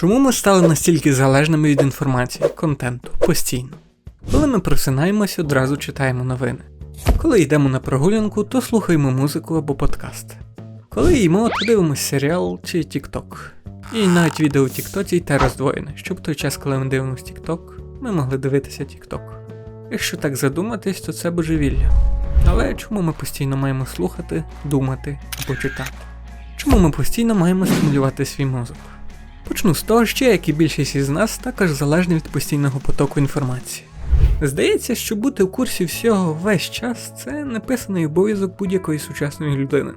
Чому ми стали настільки залежними від інформації, контенту, постійно? Коли ми просинаємось, одразу читаємо новини. Коли йдемо на прогулянку, то слухаємо музику або подкаст. Коли їмо, то дивимося серіал чи TikTok. І навіть відео в Тіктоці й те роздвоєне, щоб той час, коли ми дивимося TikTok, ми могли дивитися TikTok. Якщо так задуматись, то це божевілля. Але чому ми постійно маємо слухати, думати або читати? Чому ми постійно маємо стимулювати свій мозок? Почну з того, що як і більшість із нас також залежні від постійного потоку інформації. Здається, що бути в курсі всього весь час це неписаний обов'язок будь-якої сучасної людини.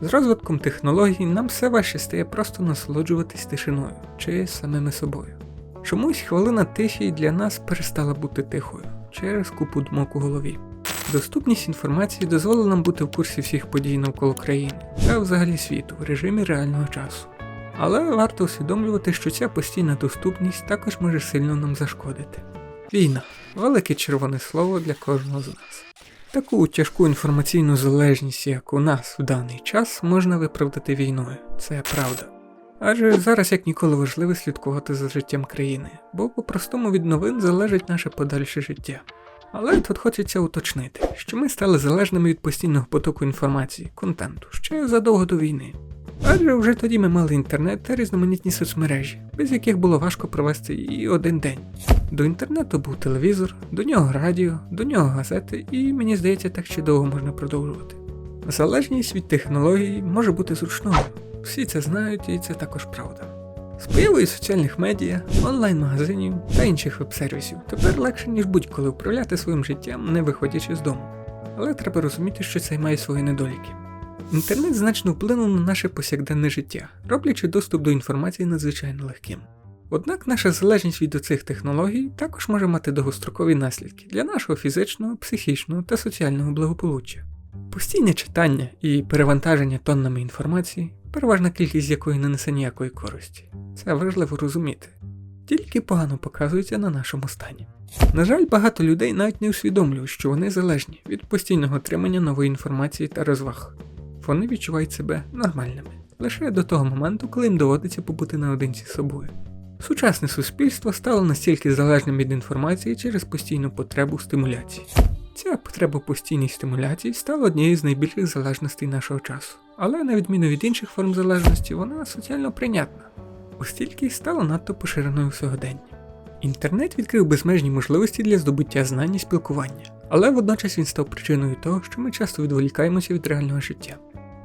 З розвитком технологій нам все важче стає просто насолоджуватись тишиною чи самими собою. Чомусь хвилина тиші для нас перестала бути тихою через купу думок у голові. Доступність інформації дозволила нам бути в курсі всіх подій навколо країни та взагалі світу в режимі реального часу. Але варто усвідомлювати, що ця постійна доступність також може сильно нам зашкодити. Війна велике червоне слово для кожного з нас. Таку тяжку інформаційну залежність, як у нас в даний час, можна виправдати війною, це правда. Адже зараз як ніколи важливо слідкувати за життям країни, бо по-простому від новин залежить наше подальше життя. Але тут хочеться уточнити, що ми стали залежними від постійного потоку інформації, контенту ще задовго до війни. Адже вже тоді ми мали інтернет та різноманітні соцмережі, без яких було важко провести і один день. До інтернету був телевізор, до нього радіо, до нього газети, і мені здається, так ще довго можна продовжувати. Залежність від технологій може бути зручною, всі це знають і це також правда. З появою соціальних медіа, онлайн-магазинів та інших веб-сервісів тепер легше, ніж будь-коли управляти своїм життям, не виходячи з дому. Але треба розуміти, що це має свої недоліки. Інтернет значно вплинув на наше повсякденне життя, роблячи доступ до інформації надзвичайно легким. Однак наша залежність від оцих технологій також може мати довгострокові наслідки для нашого фізичного, психічного та соціального благополуччя. Постійне читання і перевантаження тоннами інформації, переважна кількість якої не несе ніякої користі. Це важливо розуміти. Тільки погано показується на нашому стані. На жаль, багато людей навіть не усвідомлюють, що вони залежні від постійного отримання нової інформації та розваг. Вони відчувають себе нормальними лише до того моменту, коли їм доводиться побути наодинці з собою. Сучасне суспільство стало настільки залежним від інформації через постійну потребу стимуляції. Ця потреба постійній стимуляції стала однією з найбільших залежностей нашого часу, але на відміну від інших форм залежності, вона соціально прийнятна, оскільки стала надто поширеною в сьогоденні. Інтернет відкрив безмежні можливості для здобуття знань і спілкування, але водночас він став причиною того, що ми часто відволікаємося від реального життя.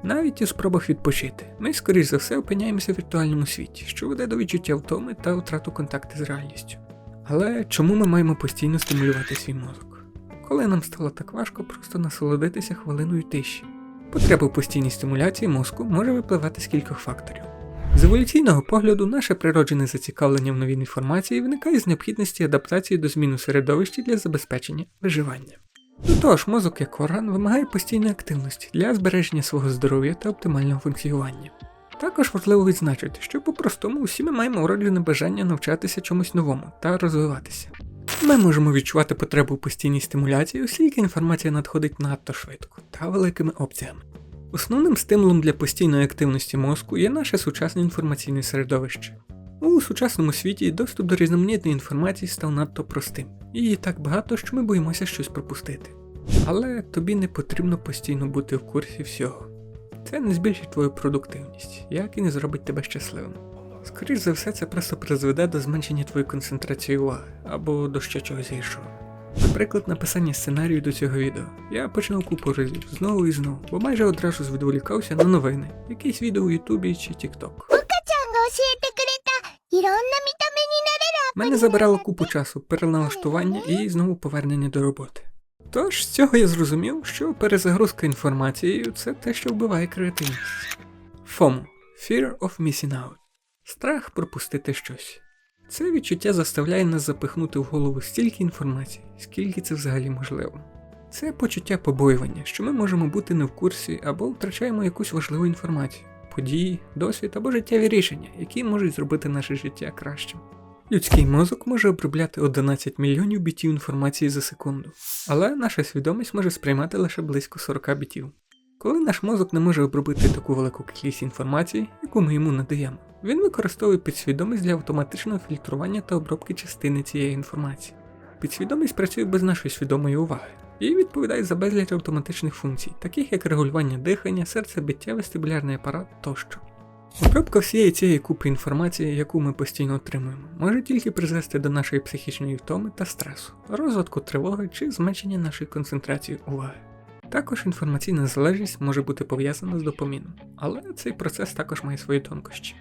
Навіть у спробах відпочити, ми, скоріш за все, опиняємося в віртуальному світі, що веде до відчуття втоми та втрату контакту з реальністю. Але чому ми маємо постійно стимулювати свій мозок? Коли нам стало так важко просто насолодитися хвилиною тиші. Потреба в постійній стимуляції мозку може випливати з кількох факторів. З еволюційного погляду, наше природжене зацікавлення в новій інформації виникає з необхідності адаптації до змін у середовищі для забезпечення виживання. До того ж, мозок як орган вимагає постійної активності для збереження свого здоров'я та оптимального функціонування. Також важливо відзначити, що по-простому усі ми маємо уроджене бажання навчатися чомусь новому та розвиватися. Ми можемо відчувати потребу в постійній стимуляції, оскільки інформація надходить надто швидко та великими опціями. Основним стимулом для постійної активності мозку є наше сучасне інформаційне середовище. У сучасному світі доступ до різноманітної інформації став надто простим, її так багато, що ми боїмося щось пропустити. Але тобі не потрібно постійно бути в курсі всього. Це не збільшить твою продуктивність, як і не зробить тебе щасливим. Скоріше за все, це просто призведе до зменшення твоєї концентрації уваги або до ще чогось гіршого. Наприклад, написання сценарію до цього відео. Я починав купу разів знову і знову, бо майже одразу відволікався на новини, якісь відео у Ютубі чи Тікток. Мене забирало купу часу переналаштування і знову повернення до роботи. Тож з цього я зрозумів, що перезагрузка інформацією це те, що вбиває креативність. FOMO – Fear of Missing Out страх пропустити щось. Це відчуття заставляє нас запихнути в голову стільки інформації, скільки це взагалі можливо. Це почуття побоювання, що ми можемо бути не в курсі або втрачаємо якусь важливу інформацію, події, досвід або життєві рішення, які можуть зробити наше життя кращим. Людський мозок може обробляти 11 мільйонів бітів інформації за секунду, але наша свідомість може сприймати лише близько 40 бітів. Коли наш мозок не може обробити таку велику кількість інформації, яку ми йому надаємо, Він використовує підсвідомість для автоматичного фільтрування та обробки частини цієї інформації. Підсвідомість працює без нашої свідомої уваги і відповідає за безліч автоматичних функцій, таких як регулювання дихання, серцебиття, вестибулярний апарат тощо. Обробка всієї цієї купи інформації, яку ми постійно отримуємо, може тільки призвести до нашої психічної втоми та стресу, розвитку тривоги чи зменшення нашої концентрації уваги. Також інформаційна залежність може бути пов'язана з допаміном, але цей процес також має свої тонкощі.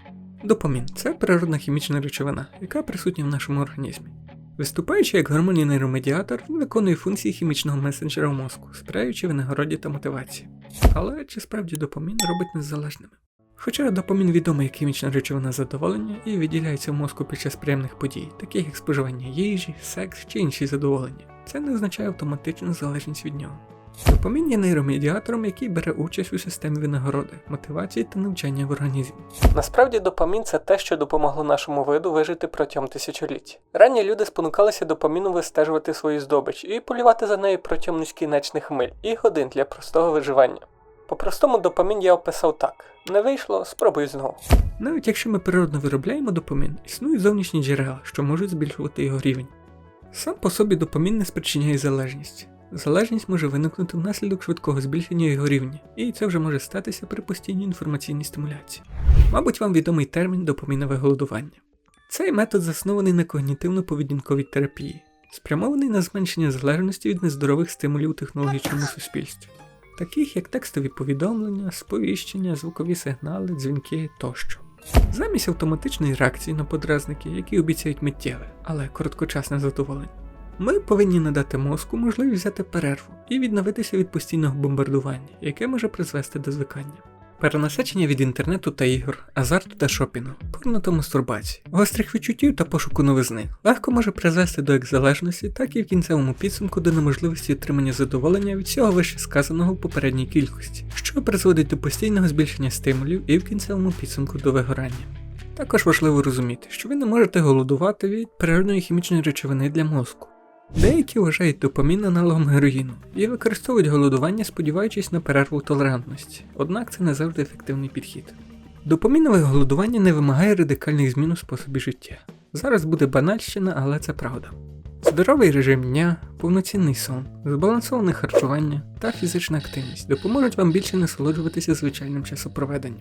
Допамін це природна хімічна речовина, яка присутня в нашому організмі. Виступаючи як гормонний нейромедіатор, виконує функції хімічного месенджера в мозку, сприяючи винагороді та мотивації. Але чи справді допамін робить нас залежними? Хоча допамін відомий як хімічна речовина задоволення і відділяється в мозку під час приємних подій, таких як споживання їжі, секс чи інші задоволення, це не означає автоматичну залежність від нього. Допамін є нейромедіатором, який бере участь у системі винагороди, мотивації та навчання в організмі. Насправді допамін це те, що допомогло нашому виду вижити протягом тисячоліть. Ранні люди спонукалися допаміном вистежувати свою здобич і полювати за нею протягом низькінечних миль і годин для простого виживання. По-простому допамін я описав так: не вийшло, спробуй знову. Навіть якщо ми природно виробляємо допамін, існують зовнішні джерела, що можуть збільшувати його рівень. Сам по собі допамін не спричиняє залежність. Залежність може виникнути внаслідок швидкого збільшення його рівня, і це вже може статися при постійній інформаційній стимуляції. Мабуть, вам відомий термін допамінове голодування. Цей метод заснований на когнітивно-поведінковій терапії, спрямований на зменшення залежності від нездорових стимулів у технологічному суспільстві, таких як текстові повідомлення, сповіщення, звукові сигнали, дзвінки тощо. Замість автоматичної реакції на подразники, які обіцяють миттєве, але короткочасне задоволення. Ми повинні надати мозку можливість взяти перерву і відновитися від постійного бомбардування, яке може призвести до звикання. Перенасичення від інтернету та ігор, азарту та шопінгу, порно та мастурбації, гострих відчуттів та пошуку новизни легко може призвести до як залежності, так і в кінцевому підсумку до неможливості отримання задоволення від всього вище сказаного в попередній кількості, що призводить до постійного збільшення стимулів і в кінцевому підсумку до вигорання. Також важливо розуміти, що ви не можете голодувати від природної хімічної речовини для мозку. Деякі вважають допамін аналогом героїну і використовують голодування, сподіваючись на перерву толерантності, однак це не завжди ефективний підхід. Допамінове голодування не вимагає радикальних змін у способі життя. Зараз буде банальщина, але це правда. Здоровий режим дня, повноцінний сон, збалансоване харчування та фізична активність допоможуть вам більше насолоджуватися звичайним часопроведенням.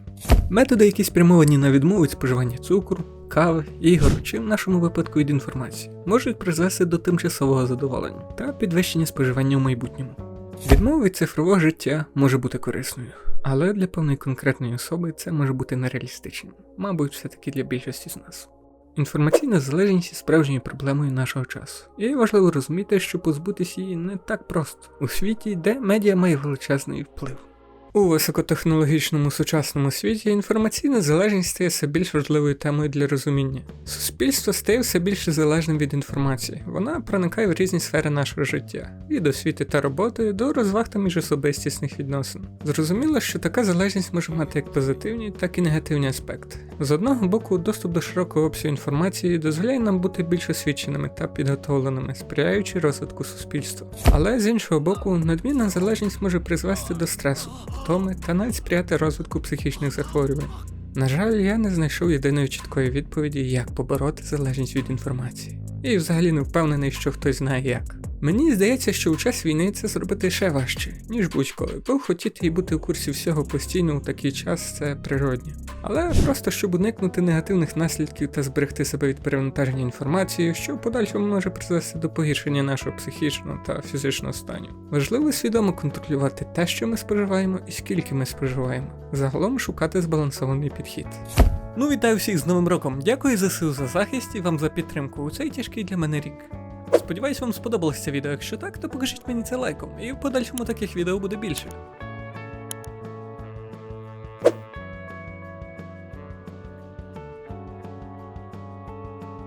Методи, які спрямовані на відмову від споживання цукру, кави, ігор чи в нашому випадку від інформації, можуть призвести до тимчасового задоволення та підвищення споживання в майбутньому. Відмова від цифрового життя може бути корисною, але для певної конкретної особи це може бути нереалістичним, мабуть, все-таки для більшості з нас. Інформаційна залежність є справжньою проблемою нашого часу, і важливо розуміти, що позбутися її не так просто у світі, де медіа має величезний вплив. У високотехнологічному сучасному світі інформаційна залежність стає все більш важливою темою для розуміння. Суспільство стає все більше залежним від інформації. Вона проникає в різні сфери нашого життя від освіти та роботи до розваг та міжособистісних відносин. Зрозуміло, що така залежність може мати як позитивні, так і негативні аспекти. З одного боку, доступ до широкого обсягу інформації дозволяє нам бути більш освіченими та підготовленими, сприяючи розвитку суспільства. Але з іншого боку, надмірна залежність може призвести до стресу, втоми та навіть сприяти розвитку психічних захворювань. На жаль, я не знайшов єдиної чіткої відповіді, як побороти залежність від інформації. І взагалі не впевнений, що хтось знає як. Мені здається, що у час війни це зробити ще важче, ніж будь-коли, бо хотіти і бути у курсі всього постійно у такий час це природньо. Але просто щоб уникнути негативних наслідків та зберегти себе від перевантаження інформацією, що в подальшому може призвести до погіршення нашого психічного та фізичного стану. Важливо свідомо контролювати те, що ми споживаємо і скільки ми споживаємо. Загалом шукати збалансований підхід. Ну вітаю всіх з Новим роком! Дякую ЗСУ за захист і вам за підтримку у цей тяжкий для мене рік. Сподіваюсь, вам сподобалося відео. Якщо так, то покажіть мені це лайком, і в подальшому таких відео буде більше.